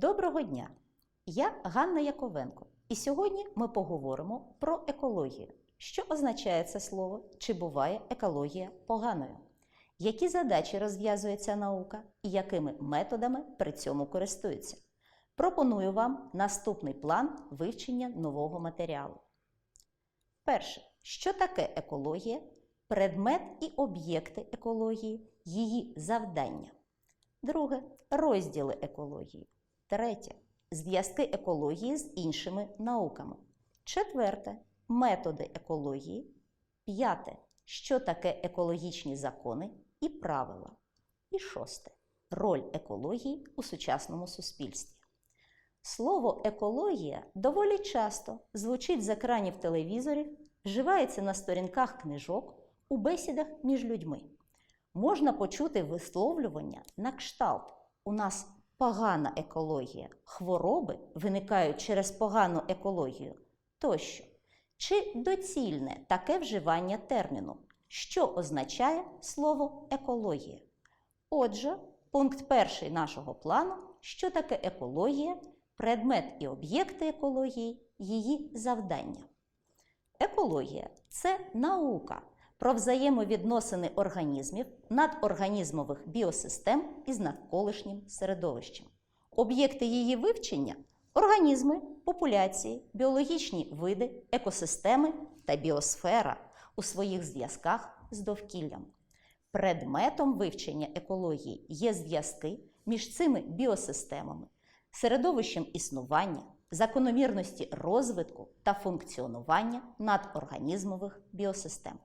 Доброго дня! Я Ганна Яковенко, і сьогодні ми поговоримо про екологію. Що означає це слово? Чи буває екологія поганою? Які задачі розв'язує ця наука і якими методами при цьому користуються? Пропоную вам наступний план вивчення нового матеріалу. Перше, що таке екологія? Предмет і об'єкти екології, її завдання. Друге розділи екології. Третє зв'язки екології з іншими науками. Четверте методи екології. П'яте що таке екологічні закони і правила. І шосте роль екології у сучасному суспільстві. Слово екологія доволі часто звучить з екранів телевізорів, вживається на сторінках книжок, у бесідах між людьми. Можна почути висловлювання на кшталт. У нас погана екологія, хвороби виникають через погану екологію тощо. Чи доцільне таке вживання терміну, що означає слово екологія? Отже, пункт перший нашого плану, що таке екологія, предмет і об'єкти екології, її завдання. Екологія це наука про взаємовідносини організмів, надорганізмових біосистем із навколишнім середовищем. Об'єкти її вивчення організми, популяції, біологічні види, екосистеми та біосфера у своїх зв'язках з довкіллям. Предметом вивчення екології є зв'язки між цими біосистемами, середовищем існування, закономірності розвитку та функціонування надорганізмових біосистем.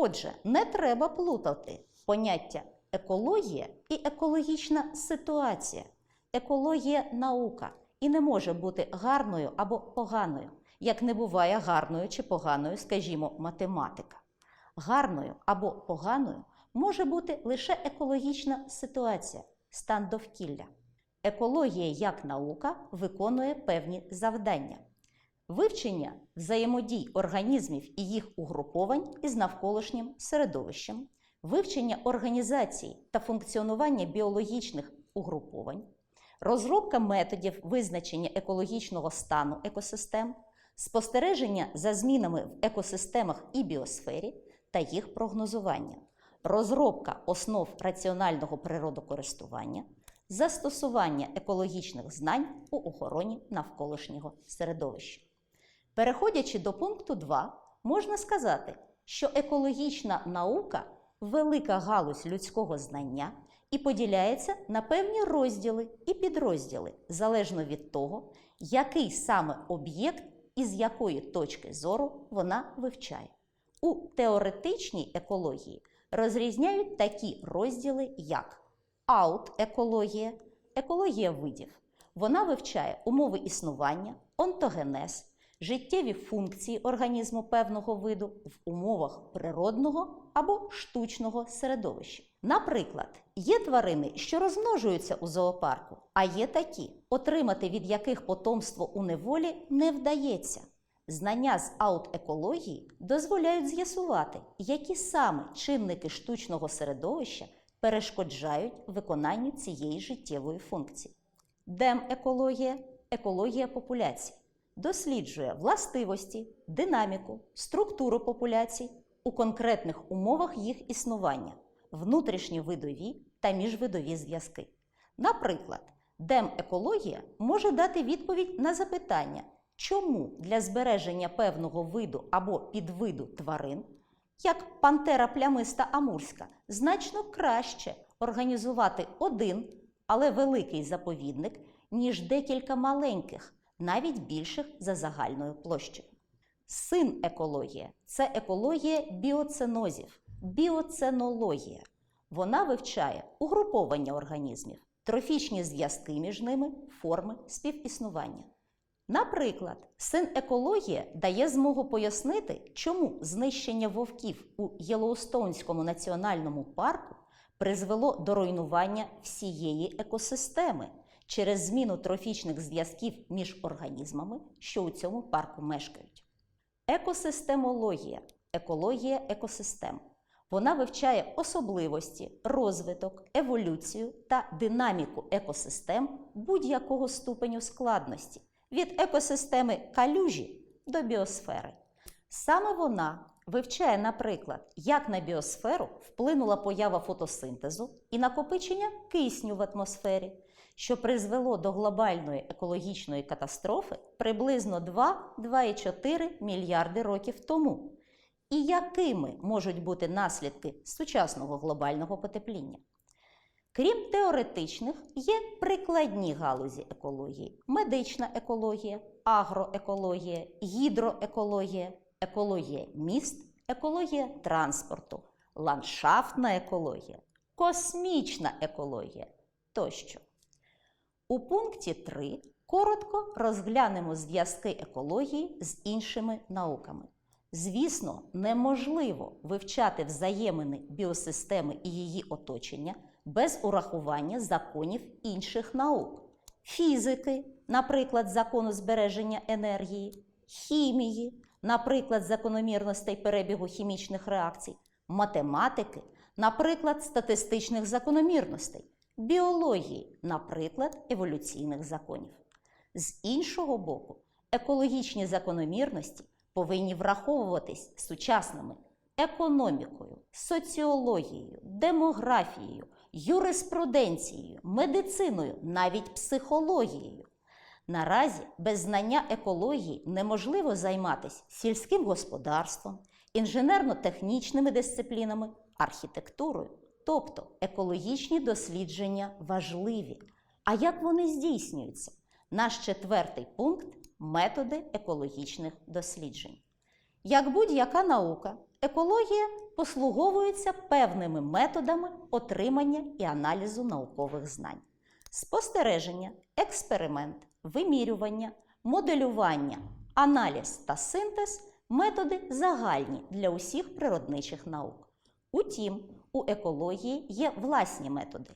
Отже, не треба плутати поняття екологія і екологічна ситуація. Екологія наука і не може бути гарною або поганою, як не буває гарною чи поганою, скажімо, математика. Гарною або поганою може бути лише екологічна ситуація, стан довкілля. Екологія як наука виконує певні завдання. Вивчення взаємодій організмів і їх угруповань із навколишнім середовищем, вивчення організації та функціонування біологічних угруповань, розробка методів визначення екологічного стану екосистем, спостереження за змінами в екосистемах і біосфері та їх прогнозування, розробка основ раціонального природокористування, застосування екологічних знань у охороні навколишнього середовища. Переходячи до пункту 2, можна сказати, що екологічна наука велика галузь людського знання і поділяється на певні розділи і підрозділи залежно від того, який саме об'єкт і з якої точки зору вона вивчає. У теоретичній екології розрізняють такі розділи, як аут-екологія, екологія видів. Вона вивчає умови існування, онтогенез, життєві функції організму певного виду в умовах природного або штучного середовища. Наприклад, є тварини, що розмножуються у зоопарку, а є такі, отримати від яких потомство у неволі не вдається. Знання з аут-екології дозволяють з'ясувати, які саме чинники штучного середовища перешкоджають виконанню цієї життєвої функції. Демекологія екологія популяцій досліджує властивості, динаміку, структуру популяцій у конкретних умовах їх існування, внутрішні видові та міжвидові зв'язки. Наприклад, демекологія може дати відповідь на запитання, чому для збереження певного виду або підвиду тварин, як пантера плямиста амурська, значно краще організувати один, але великий заповідник, ніж декілька маленьких, навіть більших за загальною площею. Син екологія це екологія біоценозів, біоценологія. Вона вивчає угруповання організмів, трофічні зв'язки між ними, форми співіснування. Наприклад, син екологія дає змогу пояснити, чому знищення вовків у Єлоустонському національному парку призвело до руйнування всієї екосистеми через зміну трофічних зв'язків між організмами, що у цьому парку мешкають. Екосистемологія екологія екосистем. Вона вивчає особливості, розвиток, еволюцію та динаміку екосистем будь-якого ступеню складності від екосистеми калюжі до біосфери. Саме вона вивчає, наприклад, як на біосферу вплинула поява фотосинтезу і накопичення кисню в атмосфері, що призвело до глобальної екологічної катастрофи приблизно 2-2,4 мільярди років тому. І якими можуть бути наслідки сучасного глобального потепління? Крім теоретичних, є прикладні галузі екології: медична екологія, агроекологія, гідроекологія, екологія міст, екологія транспорту, ландшафтна екологія, космічна екологія тощо. У пункті 3 коротко розглянемо зв'язки екології з іншими науками. Звісно, неможливо вивчати взаємини біосистеми і її оточення без урахування законів інших наук, фізики, наприклад, закону збереження енергії, хімії, наприклад, закономірностей перебігу хімічних реакцій, математики, наприклад, статистичних закономірностей, біології, наприклад, еволюційних законів. З іншого боку, екологічні закономірності повинні враховуватись сучасними економікою, соціологією, демографією, юриспруденцією, медициною, навіть психологією. Наразі без знання екології неможливо займатися сільським господарством, інженерно-технічними дисциплінами, архітектурою. Тобто екологічні дослідження важливі. А як вони здійснюються? Наш четвертий пункт методи екологічних досліджень. Як будь-яка наука, екологія послуговується певними методами отримання і аналізу наукових знань: спостереження, експеримент, вимірювання, моделювання, аналіз та синтез методи загальні для усіх природничих наук. Утім, у екології є власні методи: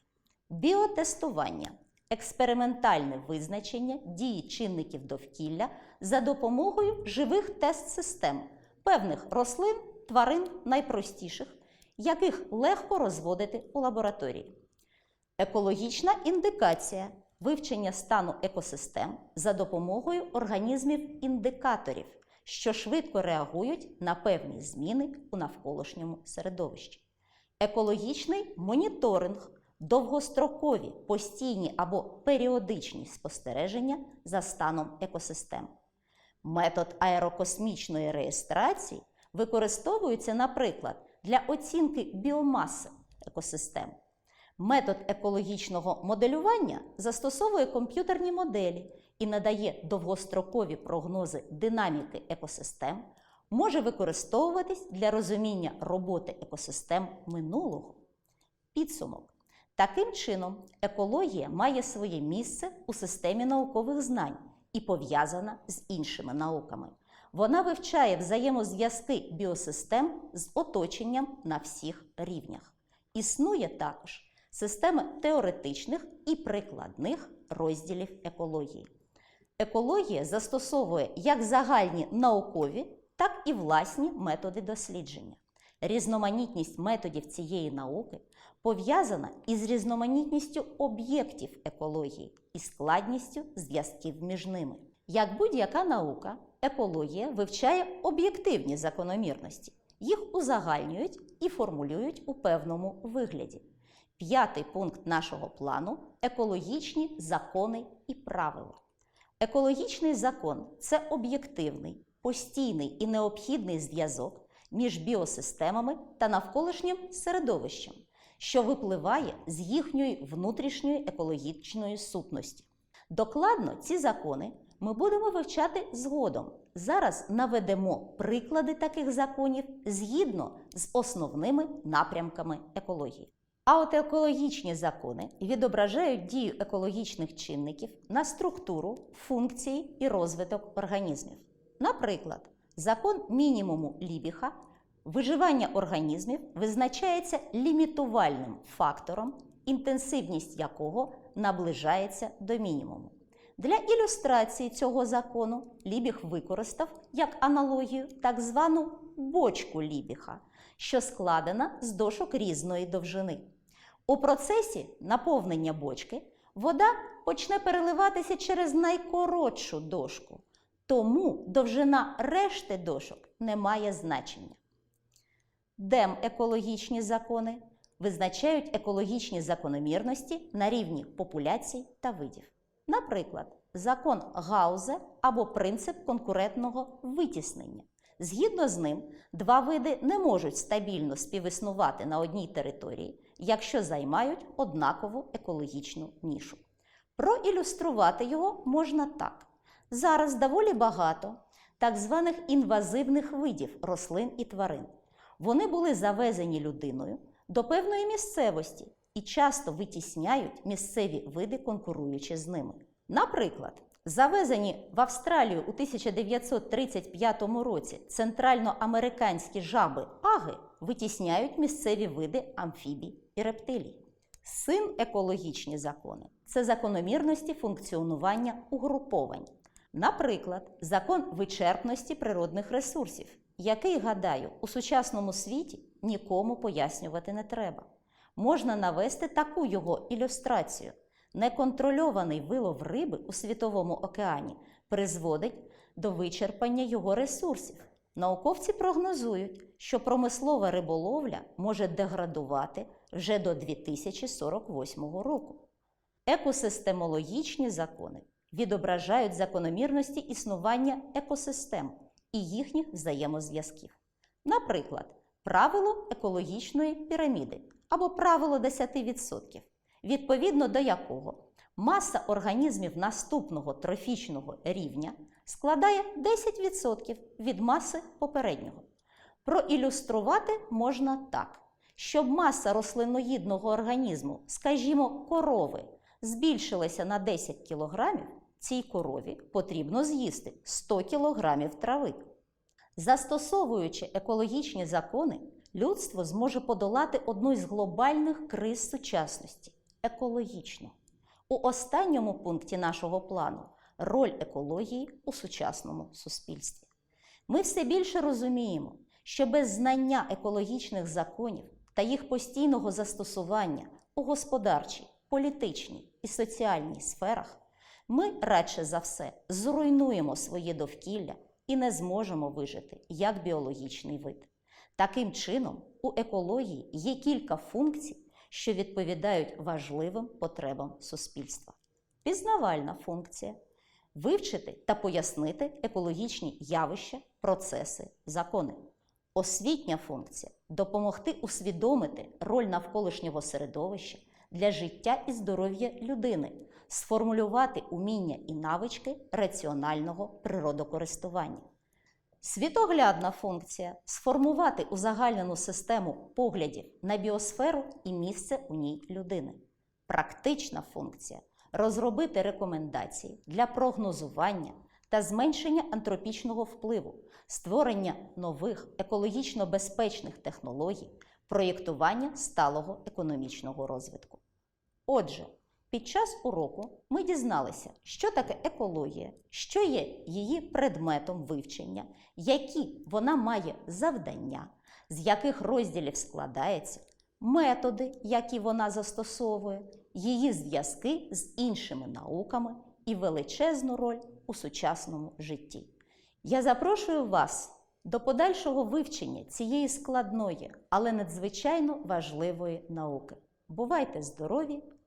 біотестування, експериментальне визначення дії чинників довкілля за допомогою живих тест-систем певних рослин, тварин найпростіших, яких легко розводити у лабораторії. Екологічна індикація вивчення стану екосистем за допомогою організмів-індикаторів, що швидко реагують на певні зміни у навколишньому середовищі. Екологічний моніторинг довгострокові, постійні або періодичні спостереження за станом екосистем. Метод аерокосмічної реєстрації використовується, наприклад, для оцінки біомаси екосистем. Метод екологічного моделювання застосовує комп'ютерні моделі і надає довгострокові прогнози динаміки екосистем, може використовуватись для розуміння роботи екосистем минулого. Підсумок. Таким чином, екологія має своє місце у системі наукових знань і пов'язана з іншими науками. Вона вивчає взаємозв'язки біосистем з оточенням на всіх рівнях. Існує також система теоретичних і прикладних розділів екології. Екологія застосовує як загальні наукові, так і власні методи дослідження. Різноманітність методів цієї науки пов'язана із різноманітністю об'єктів екології і складністю зв'язків між ними. Як будь-яка наука, екологія вивчає об'єктивні закономірності, їх узагальнюють і формулюють у певному вигляді. П'ятий пункт нашого плану екологічні закони і правила. Екологічний закон це об'єктивний, постійний і необхідний зв'язок між біосистемами та навколишнім середовищем, що випливає з їхньої внутрішньої екологічної сутності. Докладно ці закони ми будемо вивчати згодом. Зараз наведемо приклади таких законів згідно з основними напрямками екології. А от екологічні закони відображають дію екологічних чинників на структуру, функції і розвиток організмів. Наприклад, закон мінімуму Лібіха виживання організмів визначається лімітувальним фактором, інтенсивність якого наближається до мінімуму. Для ілюстрації цього закону Лібіг використав як аналогію так звану бочку Лібіха, що складена з дошок різної довжини. У процесі наповнення бочки вода почне переливатися через найкоротшу дошку, тому довжина решти дошок не має значення. Демекологічні закони визначають екологічні закономірності на рівні популяцій та видів. Наприклад, закон Гауза або принцип конкурентного витіснення. Згідно з ним, два види не можуть стабільно співіснувати на одній території, якщо займають однакову екологічну нішу. Проілюструвати його можна так. Зараз доволі багато так званих інвазивних видів рослин і тварин. Вони були завезені людиною до певної місцевості і часто витісняють місцеві види, конкуруючи з ними. Наприклад, завезені в Австралію у 1935 році центральноамериканські жаби аги витісняють місцеві види амфібій і рептилій. Син екологічні закони це закономірності функціонування угруповань. Наприклад, закон вичерпності природних ресурсів, який, гадаю, у сучасному світі нікому пояснювати не треба. Можна навести таку його ілюстрацію. Неконтрольований вилов риби у світовому океані призводить до вичерпання його ресурсів. Науковці прогнозують, що промислова риболовля може деградувати вже до 2048 року. Екосистемологічні закони відображають закономірності існування екосистем і їхніх взаємозв'язків. Наприклад, правило екологічної піраміди або правило 10%, відповідно до якого маса організмів наступного трофічного рівня складає 10% від маси попереднього. Проілюструвати можна так, щоб маса рослиноїдного організму, скажімо, корови, збільшилася на 10 кг, цій корові потрібно з'їсти 100 кг трави. Застосовуючи екологічні закони, людство зможе подолати одну із глобальних криз сучасності екологічну. У останньому пункті нашого плану роль екології у сучасному суспільстві. Ми все більше розуміємо, що без знання екологічних законів та їх постійного застосування у господарчій, політичній і соціальній сферах ми радше за все зруйнуємо своє довкілля і не зможемо вижити як біологічний вид. Таким чином, у екології є кілька функцій, що відповідають важливим потребам суспільства. Пізнавальна функція вивчити та пояснити екологічні явища, процеси, закони. Освітня функція допомогти усвідомити роль навколишнього середовища для життя і здоров'я людини, сформулювати уміння і навички раціонального природокористування. Світоглядна функція сформувати узагальнену систему поглядів на біосферу і місце у ній людини. Практична функція розробити рекомендації для прогнозування та зменшення антропічного впливу, створення нових екологічно безпечних технологій, проєктування сталого економічного розвитку. Отже, під час уроку ми дізналися, що таке екологія, що є її предметом вивчення, які вона має завдання, з яких розділів складається, методи, які вона застосовує, її зв'язки з іншими науками і величезну роль у сучасному житті. Я запрошую вас до подальшого вивчення цієї складної, але надзвичайно важливої науки. Бувайте здорові!